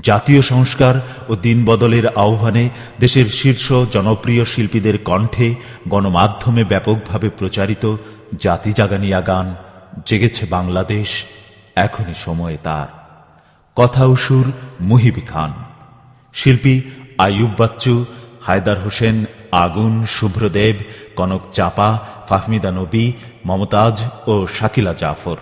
জাতীয় সংস্কার ও দিনবদলের আহ্বানে দেশের শীর্ষ জনপ্রিয় শিল্পীদের কণ্ঠে গণমাধ্যমে ব্যাপকভাবে প্রচারিত জাতি জাগানিয়া গান, জেগেছে বাংলাদেশ, এখনই সময়ে তার। কথা ও সুর মুহিবি খান। শিল্পী আইয়ুব বাচ্চু, হায়দার হোসেন, আগুন, শুভ্রদেব, কনক চাপা, ফাহমিদা নবী, মমতাজ ও শাকিলা জাফর।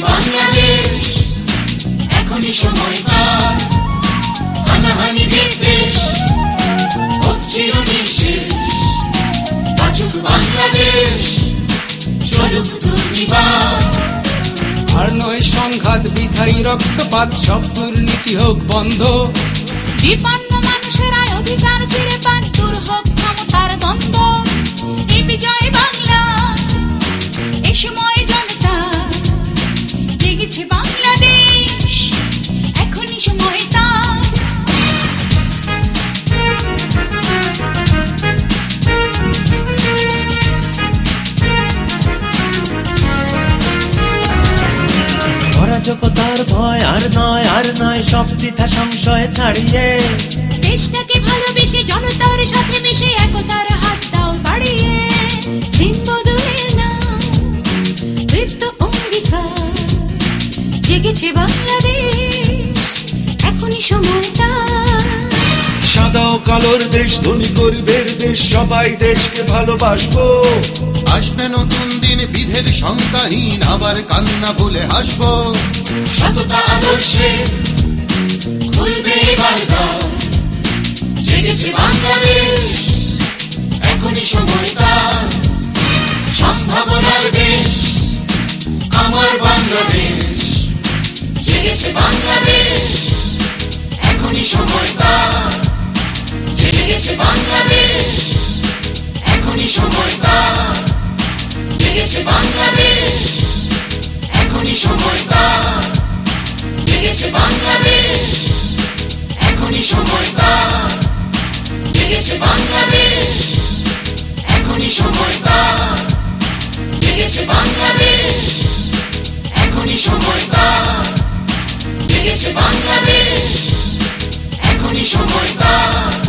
বাংলাদেশ এখনই সময় তার হানাহানি বিদ্বেষ হচ্ছিল নিঃশেষ। বাঁচুক বাংলাদেশ চলুক দুর্নিবার। আর নয় সংঘাত বিধাই রক্তপাত সব দুর্নীতি হোক বন্ধ। বিপন্ন অরাজকতার ভয়, আর নয় আর নয়, সব দ্বিধা সংশয় ছাড়িয়ে। দেশটাকে ভালোবেসে জনতার সাথে মিশে একতার হাত দাও বাড়িয়ে। দিন বদলের নাম, বৃত্ত জেগেছে বাংলাদেশ। এখনই সময় তার। কালোর দেশ ধনী গরিবের দেশ সবাই দেশকে ভালোবাসবো। আসবে নতুন দিন বিভেদ শঙ্কাহীন আবার কান্না বলে হাসবো। সততা আদর্শে খুলবে জেগেছে বাংলাদেশ এখনই সময় তার। সম্ভাবনার দেশ আমার বাংলাদেশ জেগেছে বাংলাদেশ। সময় তার জেগেছে বাংলাদেশ, এখনই সময় তার জেগেছে বাংলাদেশ, এখনই সময় তার জেগেছে বাংলাদেশ, এখনই সময় তার জেগেছে বাংলাদেশ, এখনই সময় তার জেগেছে বাংলাদেশ, এখনই সময় তার